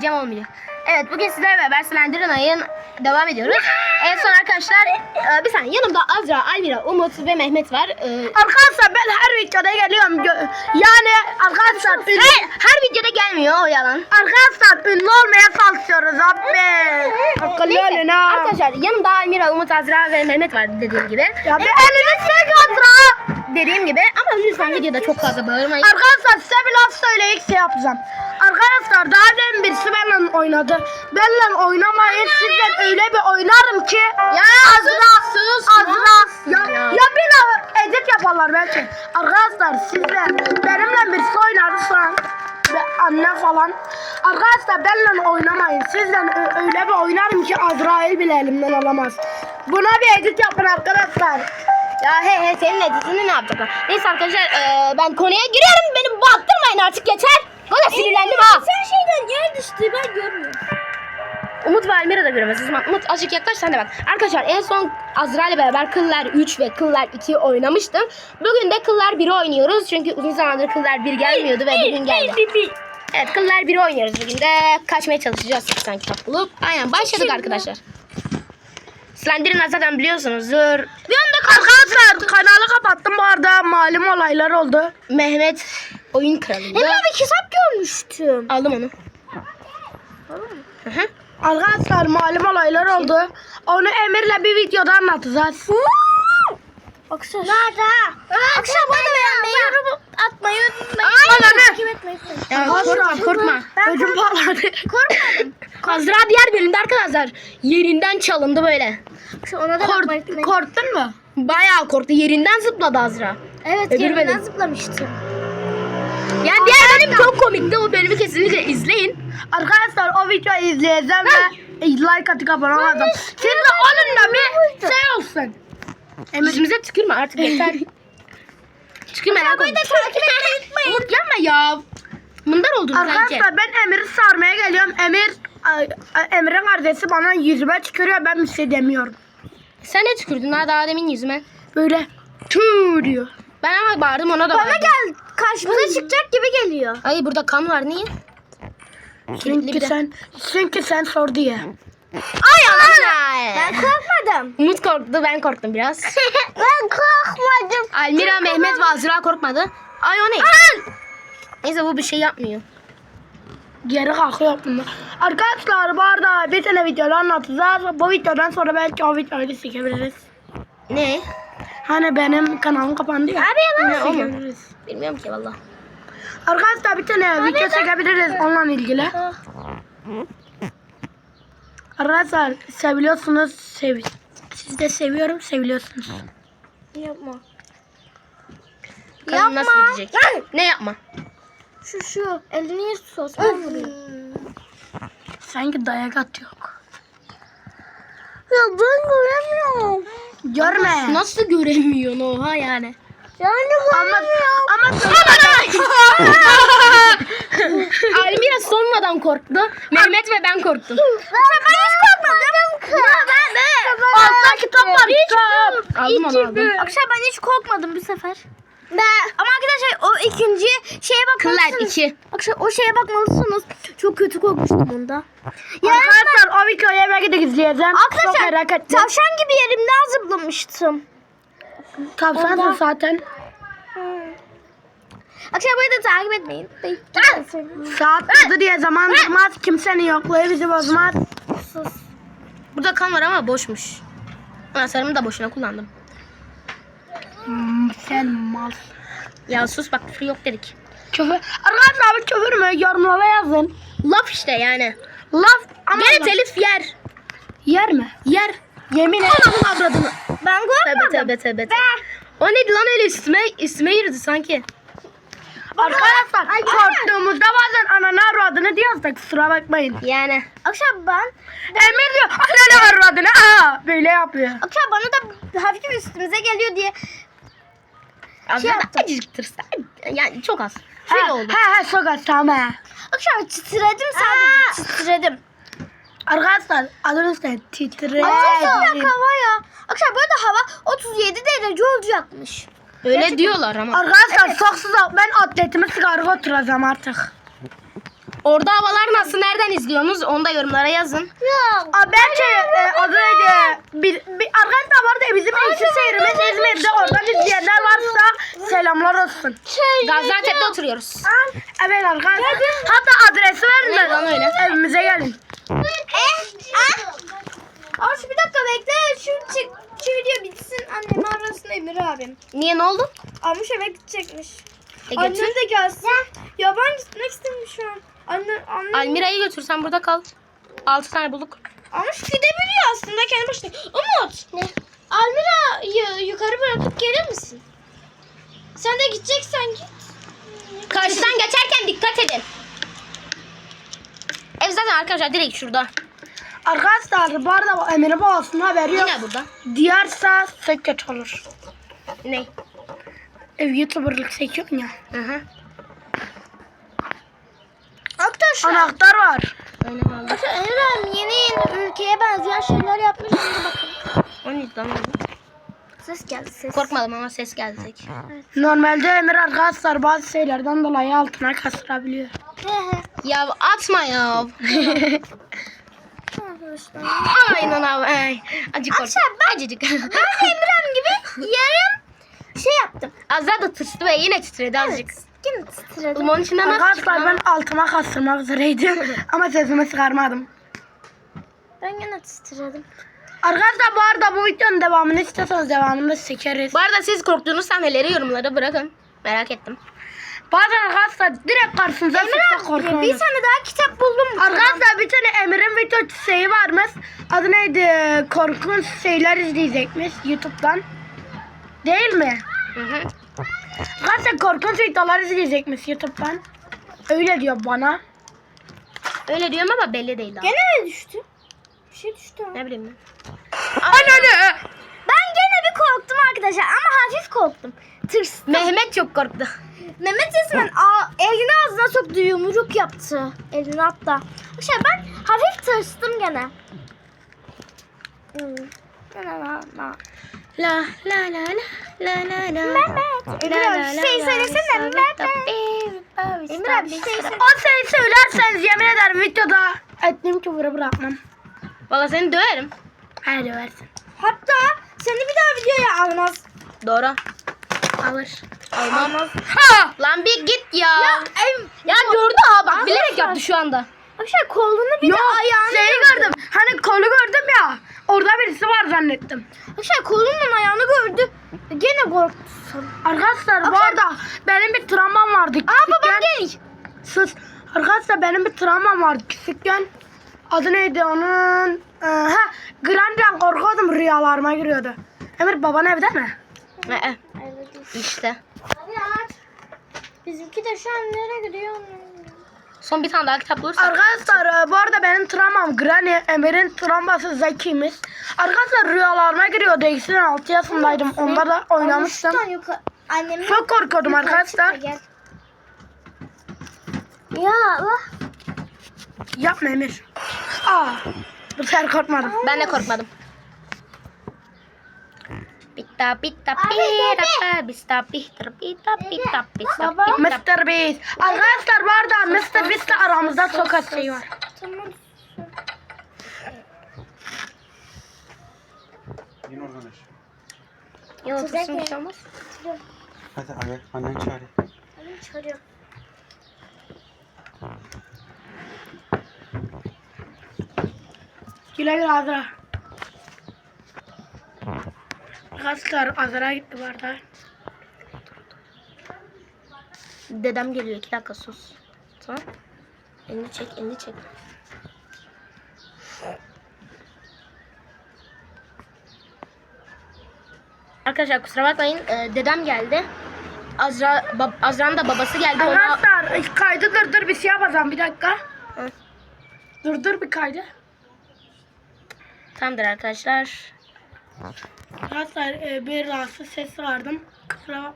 diyeceğim olmuyor. Evet bugün sizlerle beraber Slender'ın ayın devam ediyoruz. En son arkadaşlar e, bir saniye yanımda Azra, Almira, Umut ve Mehmet var. E, Arkadaşlar ben her videoda geliyorum. Gö- Yani arkadaşlar ünlü, her, her videoda gelmiyor o yalan. arkadaşlar ünlü olmaya çalışıyoruz abi. Neyse, arkadaşlar yanımda Almira, Umut, Azra ve Mehmet var dediğim gibi. Ya bir elini çek Azra. Dediğim gibi ama lütfen videoda çok fazla bağırmayın. Arkadaşlar size bir laf söyleyip şey yapacağım. Arkadaşlar daha demin birisi benimle oynadı. Benimle oynamayın. Sizden öyle bir oynarım ki. Ya Azra, sus, Azra. Ya, Ya. ya bir edit yaparlar belki. Arkadaşlar sizle benimle birisi oynadı şu an. Ve anne falan. Arkadaşlar benimle oynamayın. Sizden öyle bir oynarım ki Azrail bile elimden alamaz. Buna bir edit yapın arkadaşlar. Ya he he senin editini ne yapacaklar? Neyse arkadaşlar e, ben konuya giriyorum. Beni baktırmayın artık yeter. Valla sinirlendim ha. Sen şeyden yer düştü ben görmüyorum. Umut ve Almira da göremez. O zaman Umut azıcık yaklaş sen de bak. Arkadaşlar en son Azra ile beraber Kıllar 3 ve Kıllar 2 oynamıştım. Bugün de Kıllar 1'i oynuyoruz. Çünkü uzun zamandır Kıllar 1 gelmiyordu ve bugün geldi. Evet Kıllar 1'i oynuyoruz bugün de. Kaçmaya çalışacağız sen kitap bulup. Aynen başladık arkadaşlar. Slender'ın zaten biliyorsunuzdur. Bir anda arkadaşlar kanalı kapattım bu arada malum olaylar oldu. Mehmet oyun kralıydı. Emre bir kitap görmüştüm. Aldım onu. Hı hı. Arkadaşlar malum olaylar oldu. Onu Emir'le bir videoda anlatacağız. Akşam. Nerede? Akşam bana beğenmeyi, yorum atmayı unutmayın. Bana ne? Takip etmeyi korkma korkma. Ben Ödüm patladı. korkmadım. Azra diğer bölümde arkadaşlar yerinden çalındı böyle. Akşam ona da Kork- bakmayı unutmayın. korktun mu? Bayağı korktu. Yerinden zıpladı Azra. Evet, Öbür yerinden bölüm. zıplamıştım. Yani diğer bölüm çok komikti. O bölümü kesinlikle izleyin. Arkadaşlar o videoyu izleyeceğim ve like atıp abone olacağım. De onun da bir şey olsun. Yüzümüze tükürme artık yeter. tükürme lan. Arabayı da takip etmeyi unutmayın. Umut yapma ya. Oldun sanki. Arkadaşlar ben Emir'i sarmaya geliyorum. Emir Emir'in kardeşi bana yüzüme tükürüyor ben bir şey demiyorum. Sen ne tükürdün ha daha demin yüzüme? Böyle diyor. Ben ama bağırdım ona da Bana bağırdım. gel. Karşımıza çıkacak gibi geliyor. Ay burada kan var niye? Kilitli Çünkü de. sen, çünkü sen sor diye. Ay Allah. Ben korkmadım. Umut korktu ben korktum biraz. ben korkmadım. Almira, Mehmet ve Azra korkmadı. Ay o ne? Neyse bu bir şey yapmıyor. Geri kalkıyor bunlar. Arkadaşlar bu arada bir tane videoda anlatacağız. Bu videodan sonra belki o videoyu da çekebiliriz. Ne? Hani benim kanalım kapandı ya. Abi yalan çekebiliriz. Bilmiyorum ki valla. Arkadaşlar bir tane video çekebiliriz onunla ilgili. Arkadaşlar seviyorsunuz. Sev Siz de seviyorum seviliyorsunuz. Yapma. Kanım nasıl Yapma. gidecek? Ne yapma? Şu şu. Elini vuruyor. Sanki dayak atıyor. Ya ben göremiyorum. Görme. Nasıl göremiyorsun oha yani? Yani Ama ama Almira sonradan korktu. Mehmet ve ben korktum. Ben, hiç korkmadım. Ben de. altta kitap var. Aldım onu aldım. Akşam ben hiç korkmadım bu sefer. Ben. Ama arkadaşlar o ikinci şeye bakmalısınız. 2. Akşam o şeye bakmalısınız. Çok kötü korkmuştum onda. Ya Arkadaşlar o videoyu belki de izleyeceğim. Çok Arkadaşlar merak ettim. tavşan gibi yerimden zıplamıştım. Tavsansın zaten. Akşam burayı da takip etmeyin. Saat oldu diye zaman durmaz. Kimsenin yokluğu bizi bozmaz. Sus. Burada kan var ama boşmuş. Anahtarımı da boşuna kullandım. Sen mal. Ya sus bak küfür yok dedik. Küfür. Arkadaşlar abi küfür mü? Yorumlara yazın. Laf işte yani. Laf ama Gene telif yer. yer mi? Yer. Yemin et. Anamın avradını. Ben korkmadım. tövbe tövbe. tövbe. O neydi lan öyle üstüme, üstüme yürüdü sanki. Arkadaşlar korktuğumuzda bazen ananı avradını diyoruz da kusura bakmayın. Yani. Akşam ben Emir diyor ananı avradını. Aa, böyle yapıyor. akşam bana da hafif üstümüze geliyor diye Az Şey yaptım. acıktır. Yani çok az. Şöyle Ha, oldu. ha ha çok az tamam akşam titredim sadece titredim. Arkadaşlar adınız ne? Titredim. Sıcak hava ya. Akşam böyle hava 37 derece olacakmış. Öyle diyorlar ama. Arkadaşlar çok sıcak. Ben atletimi sigara oturacağım artık. Orada havalar nasıl? Nereden izliyorsunuz? Onu da yorumlara yazın. Yok. Aa, belki e, adı neydi? Bir, bir, arkadaşlar var da bizim eski seyrimiz İzmir'de. Oradan izleyenler varsa selamlar olsun. Gaziantep'te oturuyoruz. Evet arkadaşlar. Hatta adresi verin lan öyle? Evimize gelin. Ama şu bir dakika bekle. Şu, çık, şu video bitsin. Annem arasında Emir abim. Niye ne oldu? Almış eve gidecekmiş. E Annem götür. de gelsin. Ya ben gitmek istemiyorum şu an. Anne, anne. Almira'yı götür sen burada kal. 6 tane bulduk. Ama şu gidebiliyor aslında kendi başına. Umut. Ne? Almira'yı yukarı bırakıp gelir misin? Sen de gideceksen git. Karşıdan geçerken dikkat edin. Ev zaten arkadaşlar direkt şurada. Arkadaşlar bu arada Emir'in babasının haberi yok. Yine burada. Diğerse çok kötü olur. Ne? Ev YouTuber'lık seçiyorum ya. Hı hı. Arkadaşlar. Anahtar var. Öyle vallahi. Abim yeni yeni ülkeye benzeyen şeyler yapmış. Şimdi bakın. O? Ses geldi ses. Korkmadım ama ses gelecek. Normalde Emir arkadaşlar bazı şeylerden dolayı altına he. Ya atma ya. Arkadaşlar. Aynen abi. Ay. Acık korktum. Akşam Acıcık. Ben de gibi yarım şey yaptım. Azra da tırstı ve yine titredi azıcık. Kim titredi? Limon içinden nasıl çıktı Arkadaşlar lan? ben altıma kastırmak üzereydim. Ama sesimi çıkarmadım. Ben gene titredim. Arkadaşlar bu arada bu videonun devamını istiyorsanız devamını çekeriz. Bu arada siz korktuğunuz sahneleri yorumlara bırakın. Merak ettim. Bazen arkadaşlar direkt karşınıza çıksa korkuyorsunuz. Bir tane daha kitap buldum. Arkadaşlar bir tane Emir'in video şeyi varmış. Adı neydi? Korkunç şeyler izleyecekmiş YouTube'dan. Değil mi? Hı hı. Arkadaşlar korkunç videolar izleyecekmiş YouTube'dan. Öyle diyor bana. Öyle diyorum ama belli değil daha. Gene ne düştü? Bir şey düştü. Ne bileyim ben. Anne Ben gene bir korktum arkadaşlar ama hafif korktum. Tırstım. Mehmet çok korktu. Mehmet resmen aa, elini ağzına soktu yumruk yaptı. Elini hatta. Arkadaşlar ben hafif tırstım gene. Hmm. La la la. La la la la la la la. Mehmet. Emir abi bir şey söylesene Mehmet. Emir abi bir şey söyle. O şeyi söylerseniz yemin ederim videoda ettiğim küfürü bırakmam. Valla seni döverim. Hadi versin. Hatta seni bir daha videoya almaz. Doğru. Alır. Almam. Ha! Lan bir git ya. Ya, Ya, em, gördü ha bak bilerek yaptı şu anda. Arkadaşlar kolunu bir Yok de ayağını şeyi gördüm. Hani kolu gördüm ya. Orada birisi var zannettim. Arkadaşlar kolunla ayağını gördü. Gene korktum. Arkadaşlar bu arada benim bir travmam vardı. Aa babam gel. Sus. Arkadaşlar benim bir travmam vardı küçükken. Adı neydi onun? Ee, ha, Grand'den korkuyordum rüyalarıma giriyordu. Emir baban evde mi? Ee, işte. Bizimki de şu an nereye gidiyor? Son bir tane daha kitap bulursak. Arkadaşlar e, bu arada benim travmam Granny, Emir'in travması Zeki'miş. Arkadaşlar rüyalarıma giriyordu. İkisinin 6 yaşındaydım. Onda da oynamıştım. Annemin Çok korkuyordum arkadaşlar. Ya Allah. Yapma Emir. Aa, bu sefer korkmadım. Ben de korkmadım. Abi, pira bista pihtra pita pita pista Baba. pihtra. Mr. Beast. Arkadaşlar bu arada Mr. Beast'le aramızda çok az şey var. Tamam. Yine oradan aşağı. Ya otursun bir şey olmaz. Hadi ayak annen çağırıyor. Annem çağırıyor. Güle güle Azra. Arkadaşlar Azra gitti bu arada. Dedem geliyor iki dakika sus. Tamam. Elini çek elini çek. Arkadaşlar kusura bakmayın e, dedem geldi. Azra, bab, Azra'nın da babası geldi. Ona, Arkadaşlar kaydı durdur bir şey yapacağım bir dakika. Hı. Durdur bir kaydı. tamamdır arkadaşlar. Arkadaşlar e, bir rahatsız ses vardım. Kusura.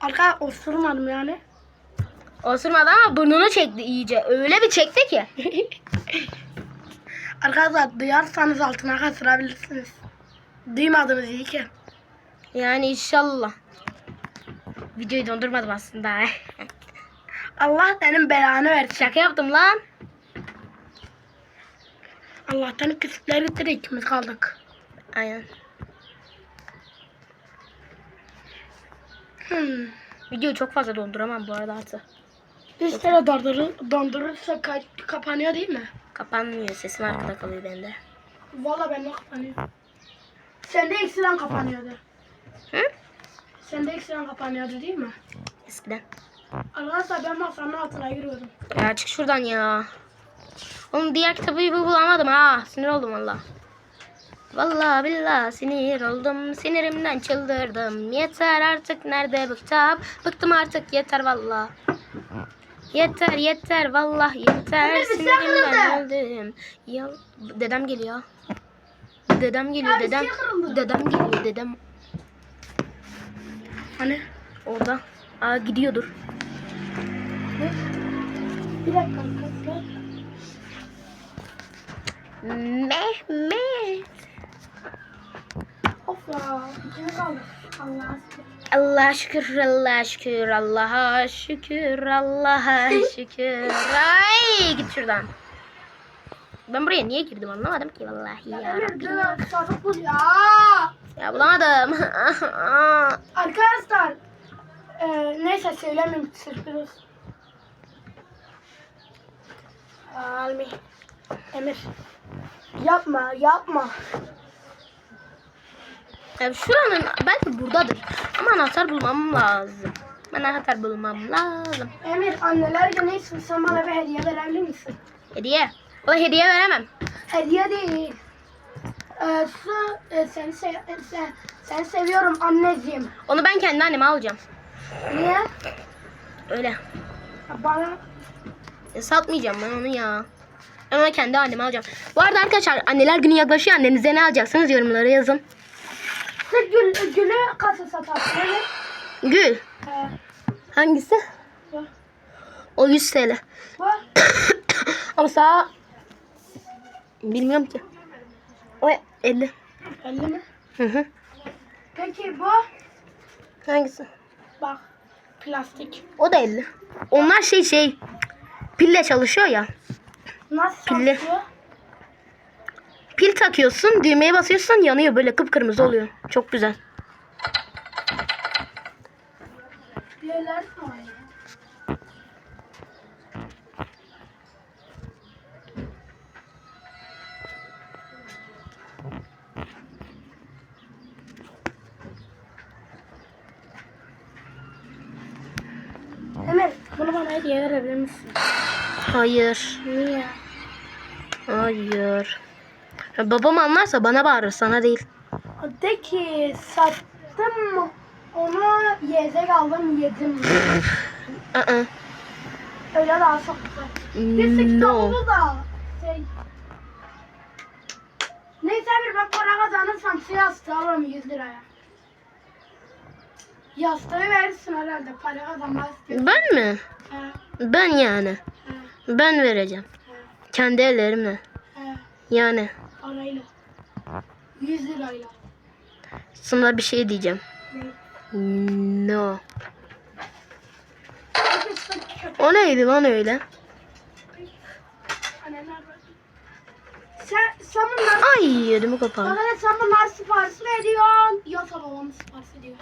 Arka osurmadım yani. Osurmadı ama burnunu çekti iyice. Öyle bir çekti ki. Arkadaşlar duyarsanız altına kasırabilirsiniz. Duymadınız iyi ki. Yani inşallah. Videoyu dondurmadım aslında. Allah senin belanı versin. Şaka yaptım lan. Allah'tan küçükleri gitti de ikimiz kaldık. Aynen. Hmm. Videoyu çok fazla donduramam bu arada artık. Biz dondurur, dondurursa ka- kapanıyor değil mi? Kapanmıyor sesim arkada kalıyor bende. Valla bende kapanıyor. Sende ekstrem kapanıyordu. Hı? Sende ekstrem kapanıyordu değil mi? Eskiden. Arkadaşlar ben masanın altına giriyordum. Ya çık şuradan ya. Oğlum diğer kitabı bir bulamadım ha. Sinir oldum valla. Valla billah sinir oldum. Sinirimden çıldırdım. Yeter artık nerede bu kitap? Bıktım artık yeter valla. Yeter yeter vallah yeter. Şey Sinirimden öldüm. Ya, dedem geliyor. Dedem geliyor dedem. şey. Dedem geliyor dedem. Hani? Orada. Aa gidiyordur. Bir dakika arkadaşlar. Mehmet. Of ya. İkimiz. Allah'a şükür. Allah şükür, Allah şükür, Allah'a şükür, Allah'a şükür. Ay git şuradan. Ben buraya niye girdim anlamadım ki vallahi ya. Bul ya. Ya bulamadım. Arkadaşlar. E, neyse söylemeyeyim. Sürpriz. Almi. Emir. Yapma yapma. Ya şuranın belki buradadır. Ama anahtar bulmam lazım. Ben anahtar bulmam lazım. Emir anneler günü için sen bana bir hediye verebilir misin? Hediye. O hediye veremem. Hediye değil. Ee, su, e, seni, sev e, sen, seni seviyorum anneciğim. Onu ben kendi anneme alacağım. Niye? Öyle. Bana E, satmayacağım ben onu ya. Ben onu kendi anneme alacağım. Bu arada arkadaşlar anneler günü yaklaşıyor. Annenize ne alacaksınız yorumlara yazın. Siz gül, gülü kasa satarsın. Evet. Gül. Ee, Hangisi? bu. O 100 TL. Bu. Ama sağ bilmiyorum ki. O 50. 50 mi? Hı hı. Peki bu. Hangisi? Bak. Plastik. O da 50. Onlar şey şey pille çalışıyor ya. Nasıl Pilli. çalışıyor? Pil takıyorsun, düğmeye basıyorsun yanıyor böyle kıpkırmızı oluyor. Çok güzel. Emir bunu bana hediye verebilir misin? Hayır. Niye? Hayır. Ya babam anlarsa bana bağırır sana değil. De ki sattım mı? Onu yiyecek aldım yedim. Aa. Öyle daha çok güzel. Bir sık No. da şey. Neyse bir ben para kazanırsam şu yastığı alırım 100 liraya. Yastığı verirsin herhalde para kazanmak istiyorsun. Ben mi? He, Ben yani. he, Ben vereceğim. he, Kendi ellerimle. he. Yani. Parayla. 100 lirayla. Sana bir şey diyeceğim. Ne? No. O neydi lan öyle? Sen, bunlar Ay ödümü kapalı. Bana sen bunlar sipariş mi ediyorsun? Yoksa babam sipariş ediyor.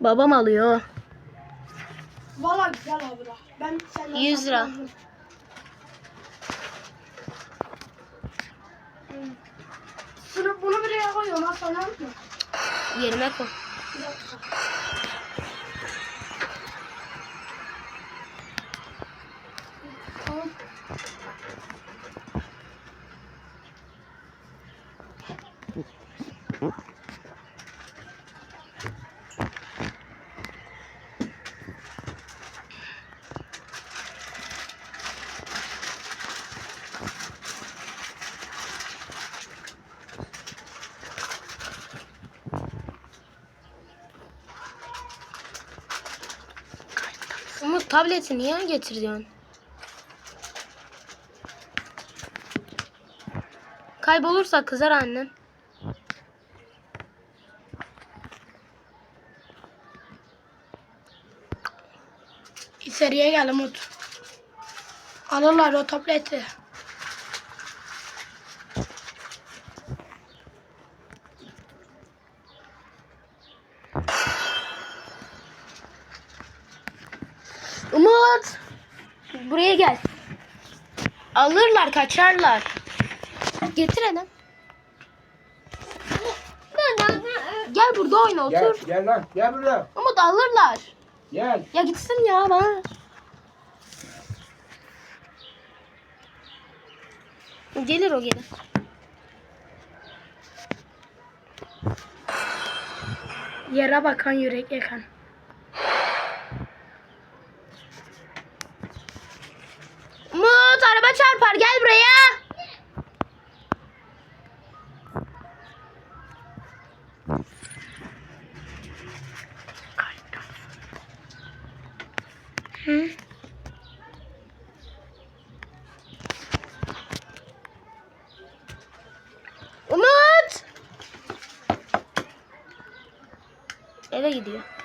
Babam alıyor. Valla güzel abi da. Ben senden 100 lira. Hmm. Şunu, bunu buraya koyuyorum ha sana mı? Yerime koy. Tamam. Umut tableti niye getiriyorsun? Kaybolursa kızar annen. İçeriye gel Umut. Alırlar o tableti. Umut. Buraya gel. Alırlar kaçarlar. Getir. Gel burada oyna Gel, otur. gel lan. Gel buraya. Umut alırlar. Gel. Ya gitsin ya bana. Gelir o gelir. Yere bakan yürek yakan. Gel buraya. Hı? Umut. Eve gidiyor.